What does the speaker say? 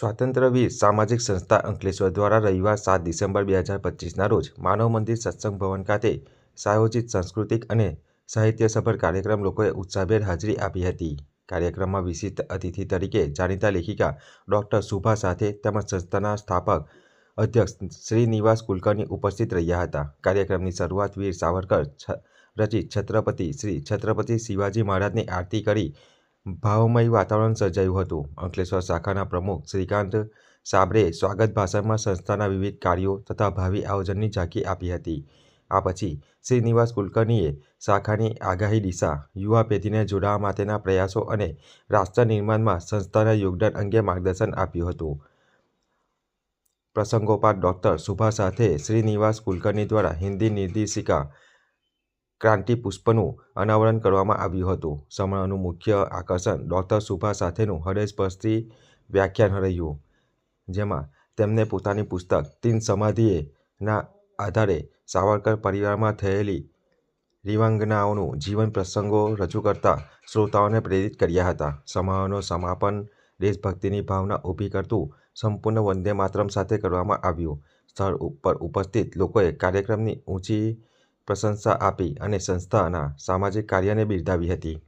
સ્વાતંત્ર્યવીર સામાજિક સંસ્થા અંકલેશ્વર દ્વારા રવિવાર સાત ડિસેમ્બર બે હજાર પચીસના રોજ માનવ મંદિર સત્સંગ ભવન ખાતે સાયોજિત સાંસ્કૃતિક અને સાહિત્યસભર કાર્યક્રમ લોકોએ ઉત્સાહભેર હાજરી આપી હતી. કાર્યક્રમમાં વિશિષ્ટ અતિથિ તરીકે જાણીતા લેખિકા ડૉક્ટર શુભા સાથે તેમજ સંસ્થાના સ્થાપક અધ્યક્ષ શ્રીનિવાસ કુલકર્ણી ઉપસ્થિત રહ્યા હતા. કાર્યક્રમની શરૂઆત વીર સાવરકર રચિત છત્રપતિ શ્રી છત્રપતિ શિવાજી મહારાજની આરતી કરી ભાવમય વાતાવરણ સર્જાયું હતું. અંકલેશ્વર શાખાના પ્રમુખ શ્રીકાંત સાબરે સ્વાગત ભાષણમાં સંસ્થાના વિવિધ કાર્યો તથા ભાવિ આયોજનની ઝાંખી આપી હતી. આ પછી શ્રીનિવાસ કુલકર્ણીએ શાખાની આગાહી દિશા, યુવા પેઢીને જોડાવા માટેના પ્રયાસો અને રાષ્ટ્ર નિર્માણમાં સંસ્થાના યોગદાન અંગે માર્ગદર્શન આપ્યું હતું. પ્રસંગોપાત ડોક્ટર સુભા સાથે શ્રીનિવાસ કુલકર્ણી દ્વારા હિન્દી નિર્દેશિકા ક્રાંતિ પુષ્પનું અનાવરણ કરવામાં આવ્યું હતું. સમારોહનું મુખ્ય આકર્ષણ ડોક્ટર સુભા સાથેનું હૃદયસ્પર્શી વ્યાખ્યાન રહ્યું, જેમાં તેમને પોતાની પુસ્તક તીન સમાધિએ ના આધારે સાવરકર પરિવારમાં થયેલી રિવાંગનાઓનું જીવન પ્રસંગો રજૂ કરતા શ્રોતાઓને પ્રેરિત કર્યા હતા. સમારોહનું સમાપન દેશભક્તિની ભાવના ઊભી કરતું સંપૂર્ણ વંદે માતરમ સાથે કરવામાં આવ્યું. સ્થળ ઉપર ઉપસ્થિત લોકોએ કાર્યક્રમની ઊંચી પ્રશંસા આપી અને સંસ્થાના સામાજિક કાર્યને બિરદાવી હતી.